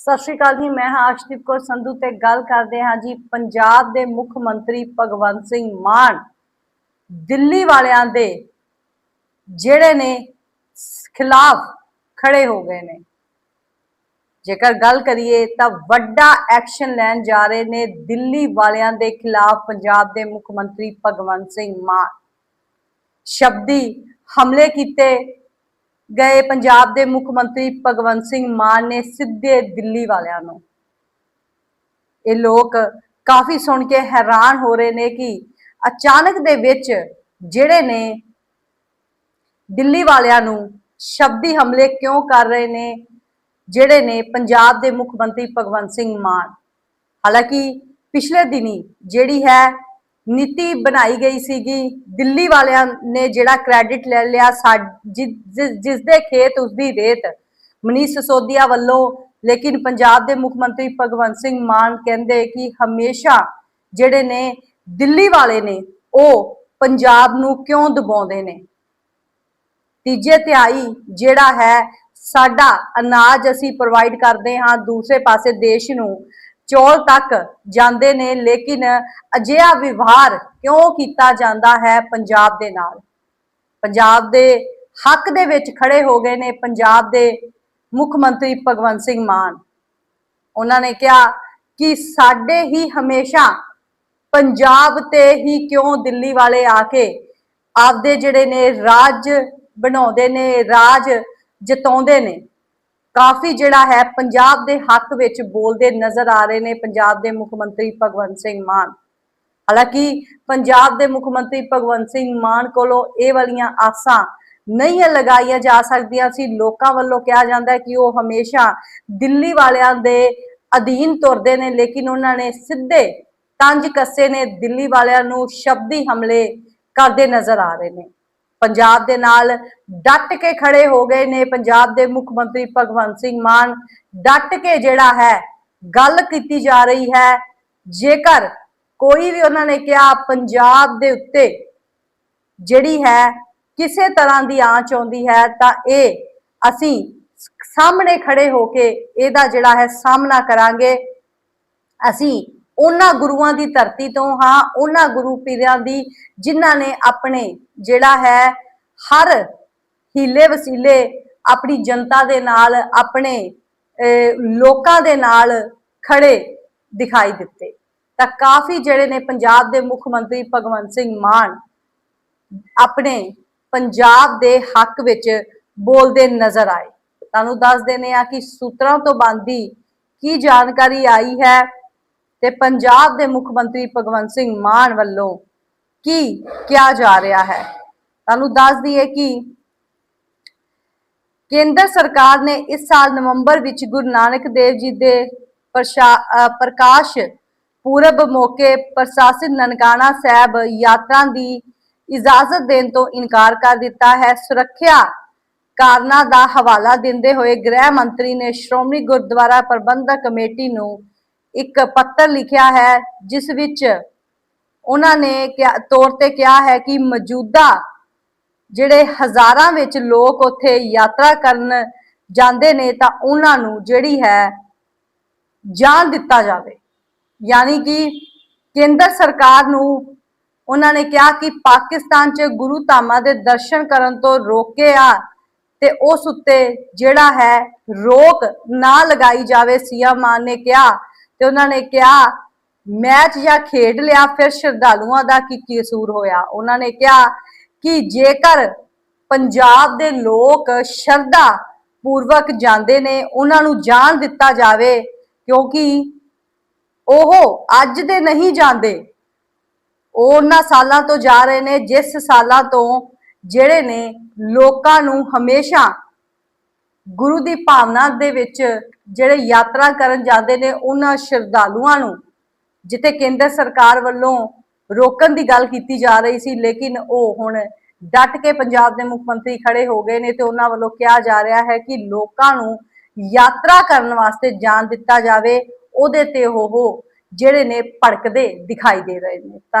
ਸਤਿ ਸ਼੍ਰੀ ਅਕਾਲ ਜੀ, ਮੈਂ ਹਾਂ ਆਸ਼ਦੀਪ ਕੌਰ ਸੰਧੂ ਤੇ ਗੱਲ ਕਰਦੇ ਹਾਂ ਜੀ ਪੰਜਾਬ ਦੇ ਮੁੱਖ ਮੰਤਰੀ ਭਗਵੰਤ ਸਿੰਘ ਮਾਨ। ਦਿੱਲੀ ਵਾਲਿਆਂ ਦੇ ਜਿਹੜੇ ਨੇ ਖਿਲਾਫ ਖੜੇ ਹੋ ਗਏ ਨੇ। ਜੇਕਰ ਗੱਲ ਕਰੀਏ ਤਾਂ ਵੱਡਾ ਐਕਸ਼ਨ ਲੈਣ ਜਾ ਰਹੇ ਨੇ ਦਿੱਲੀ ਵਾਲਿਆਂ ਦੇ ਖਿਲਾਫ ਪੰਜਾਬ ਦੇ ਮੁੱਖ ਮੰਤਰੀ ਭਗਵੰਤ ਸਿੰਘ ਮਾਨ। ਸ਼ਬਦੀ ਹਮਲੇ ਕੀਤੇ ਗਏ ਪੰਜਾਬ ਦੇ ਮੁੱਖ ਮੰਤਰੀ ਭਗਵੰਤ ਸਿੰਘ ਮਾਨ ਨੇ ਸਿੱਧੇ ਦਿੱਲੀ ਵਾਲਿਆਂ ਨੂੰ। ਇਹ ਲੋਕ ਕਾਫੀ ਸੁਣ ਕੇ ਹੈਰਾਨ ਹੋ ਰਹੇ ਨੇ ਕਿ ਅਚਾਨਕ ਦੇ ਵਿੱਚ ਜਿਹੜੇ ਨੇ ਦਿੱਲੀ ਵਾਲਿਆਂ ਨੂੰ ਸ਼ਬਦੀ ਹਮਲੇ ਕਿਉਂ ਕਰ ਰਹੇ ਨੇ, ਜਿਹੜੇ ਨੇ ਪੰਜਾਬ ਦੇ ਮੁੱਖ ਮੰਤਰੀ ਭਗਵੰਤ ਸਿੰਘ ਮਾਨ। ਹਾਲਾਂਕਿ ਪਿਛਲੇ ਦਿਨੀ ਜਿਹੜੀ ਹੈ ਨੀਤੀ ਬਣਾਈ ਗਈ ਸੀਗੀ। ਦਿੱਲੀ ਵਾਲਿਆਂ ਨੇ ਜਿਹੜਾ ਕ੍ਰੈਡਿਟ ਲੈ ਲਿਆ ਜਿਸ ਦੇ ਖੇਤ ਉਸ ਦੀ ਰੇਤ। ਮਨੀਸ਼ ਸਸੋਦੀਆ ਵੱਲੋਂ, ਲੇਕਿਨ ਪੰਜਾਬ ਦੇ ਮੁੱਖ ਮੰਤਰੀ ਭਗਵੰਤ ਸਿੰਘ ਮਾਨ ਕਹਿੰਦੇ ਕਿ ਹਮੇਸ਼ਾ ਜਿਹੜੇ ਨੇ, ਦਿੱਲੀ ਵਾਲੇ ਨੇ, ਉਹ ਪੰਜਾਬ ਨੂੰ ਕਿਉਂ ਦਬਾਉਂਦੇ ਨੇ? ਤੀਜੇ ਤਿਹਾਈ ਜਿਹੜਾ ਹੈ, ਸਾਡਾ ਅਨਾਜ ਅਸੀਂ ਪ੍ਰੋਵਾਈਡ ਕਰਦੇ ਹਾਂ ਦੂਸਰੇ ਪਾਸੇ ਦੇਸ਼ ਨੂੰ। ਚੌਲ ਤੱਕ ਜਾਂਦੇ ਨੇ, ਲੇਕਿਨ ਅਜਿਹਾ ਵਿਵਹਾਰ ਕਿਉਂ ਕੀਤਾ ਜਾਂਦਾ ਹੈ ਪੰਜਾਬ ਦੇ ਨਾਲ? ਪੰਜਾਬ ਦੇ ਹੱਕ ਦੇ ਵਿੱਚ ਖੜੇ ਹੋ ਗਏ ਨੇ ਪੰਜਾਬ ਦੇ ਮੁੱਖ ਮੰਤਰੀ ਭਗਵੰਤ ਸਿੰਘ ਮਾਨ। ਉਹਨਾਂ ਨੇ ਕਿਹਾ ਕਿ ਸਾਡੇ ਹੀ ਹਮੇਸ਼ਾ ਪੰਜਾਬ ਤੇ ਹੀ ਕਿਉਂ ਦਿੱਲੀ ਵਾਲੇ ਆ ਕੇ ਆਪਦੇ ਜਿਹੜੇ ਨੇ ਰਾਜ ਬਣਾਉਂਦੇ ਨੇ, ਰਾਜ ਜਤਾਉਂਦੇ ਨੇ ਕਾਫੀ ਜਿਹੜਾ ਹੈ ਪੰਜਾਬ ਦੇ ਹੱਕ ਵਿੱਚ ਬੋਲਦੇ ਨਜ਼ਰ ਆ ਰਹੇ ਨੇ ਪੰਜਾਬ ਦੇ ਮੁੱਖ ਮੰਤਰੀ ਭਗਵੰਤ ਸਿੰਘ ਮਾਨ। ਹਾਲਾਂਕਿ ਪੰਜਾਬ ਦੇ ਮੁੱਖ ਮੰਤਰੀ ਭਗਵੰਤ ਸਿੰਘ ਮਾਨ ਕੋਲੋਂ ਇਹ ਵਾਲੀਆਂ ਆਸਾਂ ਨਹੀਂ ਲਗਾਈਆਂ ਜਾ ਸਕਦੀਆਂ ਸੀ। ਲੋਕਾਂ ਵੱਲੋਂ ਕਿਹਾ ਜਾਂਦਾ ਹੈ ਕਿ ਉਹ ਹਮੇਸ਼ਾ ਦਿੱਲੀ ਵਾਲਿਆਂ ਦੇ ਅਧੀਨ ਤੁਰਦੇ ਨੇ, ਲੇਕਿਨ ਉਹਨਾਂ ਨੇ ਸਿੱਧੇ ਤੰਜ ਕੱਸੇ ਨੇ ਦਿੱਲੀ ਵਾਲਿਆਂ ਨੂੰ ਸ਼ਬਦੀ ਹਮਲੇ ਕਰਦੇ ਨਜ਼ਰ ਆ ਰਹੇ ਨੇ। ਪੰਜਾਬ ਦੇ ਨਾਲ ਡਟ ਕੇ ਖੜੇ ਹੋ ਗਏ ਨੇ। ਪੰਜਾਬ ਦੇ ਮੁੱਖ ਮੰਤਰੀ ਭਗਵੰਤ ਸਿੰਘ ਮਾਨ ਡਟ ਕੇ ਜਿਹੜਾ ਹੈ, ਗੱਲ ਕੀਤੀ ਜਾ ਰਹੀ ਹੈ। ਜੇਕਰ ਕੋਈ ਵੀ ਉਹਨਾਂ ਨੇ ਕਿਹਾ, ਪੰਜਾਬ ਦੇ ਉੱਤੇ ਜਿਹੜੀ ਹੈ ਕਿਸੇ ਤਰ੍ਹਾਂ ਦੀ ਆਂਚ ਆਉਂਦੀ ਹੈ, ਤਾਂ ਇਹ ਅਸੀਂ ਸਾਹਮਣੇ ਖੜੇ ਹੋ ਕੇ ਇਹਦਾ ਜਿਹੜਾ ਹੈ ਸਾਹਮਣਾ ਕਰਾਂਗੇ। ਅਸੀਂ ਉਹਨਾਂ ਗੁਰੂਆਂ ਦੀ ਧਰਤੀ ਤੋਂ ਹਾਂ ਉਹਨਾਂ ਗੁਰੂ ਪੀਰਾਂ ਦੀ ਜਿਨ੍ਹਾਂ ਨੇ ਆਪਣੇ ਜਿਹੜਾ ਹੈ ਹਰ ਹੀਲੇ ਵਸੀਲੇ ਆਪਣੀ ਜਨਤਾ ਦੇ ਨਾਲ ਆਪਣੇ ਅਹ, ਲੋਕਾਂ ਦੇ ਨਾਲ ਖੜੇ ਦਿਖਾਈ ਦਿੱਤੇ। ਤਾਂ ਕਾਫੀ ਜਿਹੜੇ ਨੇ ਪੰਜਾਬ ਦੇ ਮੁੱਖ ਮੰਤਰੀ ਭਗਵੰਤ ਸਿੰਘ ਮਾਨ ਆਪਣੇ ਪੰਜਾਬ ਦੇ ਹੱਕ ਵਿੱਚ ਬੋਲਦੇ ਨਜ਼ਰ ਆਏ। ਤੁਹਾਨੂੰ ਦੱਸ ਦਿੰਦੇ ਆ ਕਿ ਸੂਤਰਾਂ ਤੋਂ ਬੰਦੀ ਕੀ ਜਾਣਕਾਰੀ ਆਈ ਹੈ ਤੇ ਪੰਜਾਬ ਦੇ ਮੁੱਖ ਮੰਤਰੀ ਭਗਵੰਤ ਸਿੰਘ ਮਾਨ ਵੱਲੋਂ ਕੀ ਕਿਹਾ ਜਾ ਰਿਹਾ ਹੈ? ਤੁਹਾਨੂੰ ਦੱਸ ਦਈਏ ਕਿ ਕੇਂਦਰ ਸਰਕਾਰ ਨੇ ਇਸ ਸਾਲ ਨਵੰਬਰ ਵਿੱਚ ਗੁਰੂ ਨਾਨਕ ਦੇਵ ਜੀ ਦੇ ਪ੍ਰਕਾਸ਼ ਪੂਰਬ ਮੌਕੇ ਪ੍ਰਸ਼ਾਸਿਤ ਨਨਕਾਣਾ ਸਾਹਿਬ ਯਾਤਰਾ ਦੀ ਇਜਾਜ਼ਤ ਦੇਣ ਤੋਂ ਇਨਕਾਰ ਕਰ ਦਿੱਤਾ ਹੈ। ਸੁਰੱਖਿਆ ਕਾਰਨਾਂ ਦਾ ਹਵਾਲਾ ਦਿੰਦੇ ਹੋਏ ਗ੍ਰਹਿ ਮੰਤਰੀ ਨੇ ਸ਼੍ਰੋਮਣੀ ਗੁਰਦੁਆਰਾ ਪ੍ਰਬੰਧਕ ਕਮੇਟੀ ਨੂੰ ਇੱਕ ਪੱਤਰ ਲਿਖਿਆ ਹੈ, ਜਿਸ ਵਿੱਚ ਉਹਨਾਂ ਨੇ ਤੌਰ ਤੇ ਕਿਹਾ ਹੈ ਕਿ ਮੌਜੂਦਾ ਜਿਹੜੇ ਹਜ਼ਾਰਾਂ ਵਿੱਚ ਲੋਕ ਉੱਥੇ ਯਾਤਰਾ ਕਰਨ ਜਾਂਦੇ ਨੇ, ਤਾਂ ਉਹਨਾਂ ਨੂੰ ਜਿਹੜੀ ਹੈ ਜਾਨ ਦਿੱਤਾ ਜਾਵੇ। ਯਾਨੀ ਕਿ ਕੇਂਦਰ ਸਰਕਾਰ ਨੂੰ ਉਹਨਾਂ ਨੇ ਕਿਹਾ ਕਿ ਪਾਕਿਸਤਾਨ 'ਚ ਗੁਰੂ ਧਾਮਾਂ ਦੇ ਦਰਸ਼ਨ ਕਰਨ ਤੋਂ ਰੋਕਿਆ ਤੇ ਉਸ ਉੱਤੇ ਜਿਹੜਾ ਹੈ ਰੋਕ ਨਾ ਲਗਾਈ ਜਾਵੇ ਸੀਐਮ ਮਾਨ ਨੇ ਕਿਹਾ। ਤੇ ਉਹਨਾਂ ਨੇ ਕਿਹਾ, ਮੈਚ ਜਾਂ ਖੇਡ ਲਿਆ, ਫਿਰ ਸ਼ਰਧਾਲੂਆਂ ਦਾ ਕੀ ਕਸੂਰ ਹੋਇਆ? ਉਹਨਾਂ ਨੇ ਕਿਹਾ ਕਿ ਜੇਕਰ ਪੰਜਾਬ ਦੇ ਲੋਕ ਸ਼ਰਧਾ ਪੂਰਵਕ ਜਾਂਦੇ ਨੇ, ਉਹਨਾਂ ਨੂੰ ਜਾਣ ਦਿੱਤਾ ਜਾਵੇ, ਕਿਉਂਕਿ ਉਹ ਅੱਜ ਦੇ ਨਹੀਂ ਜਾਂਦੇ। ਉਹ ਉਹਨਾਂ ਸਾਲਾਂ ਤੋਂ ਜਾ ਰਹੇ ਨੇ, ਜਿਸ ਸਾਲਾਂ ਤੋਂ ਜਿਹੜੇ ਨੇ ਲੋਕਾਂ ਨੂੰ ਹਮੇਸ਼ਾ ਗੁਰੂ ਦੀ ਭਾਵਨਾ ਦੇ ਵਿੱਚ ਜਿਹੜੇ ਯਾਤਰਾ ਕਰਨ ਜਾਂਦੇ ਨੇ ਉਹਨਾਂ ਸ਼ਰਧਾਲੂਆਂ ਨੂੰ, ਜਿੱਥੇ ਕੇਂਦਰ ਸਰਕਾਰ ਵੱਲੋਂ ਰੋਕਣ ਦੀ ਗੱਲ ਕੀਤੀ ਜਾ ਰਹੀ ਸੀ, ਲੇਕਿਨ ਉਹ ਹੁਣ ਡਟ ਕੇ ਪੰਜਾਬ ਦੇ ਮੁੱਖ ਮੰਤਰੀ ਖੜੇ ਹੋ ਗਏ ਨੇ ਤੇ ਉਹਨਾਂ ਵੱਲੋਂ ਕਿਹਾ ਜਾ ਰਿਹਾ ਹੈ ਕਿ ਲੋਕਾਂ ਨੂੰ ਯਾਤਰਾ ਕਰਨ ਵਾਸਤੇ ਜਾਣ ਦਿੱਤਾ ਜਾਵੇ, ਉਹਦੇ ਤੇ ਉਹ ਜਿਹੜੇ ਨੇ ਭੜਕਦੇ ਦਿਖਾਈ ਦੇ ਰਹੇ ਨੇ। ਧੰਨਵਾਦ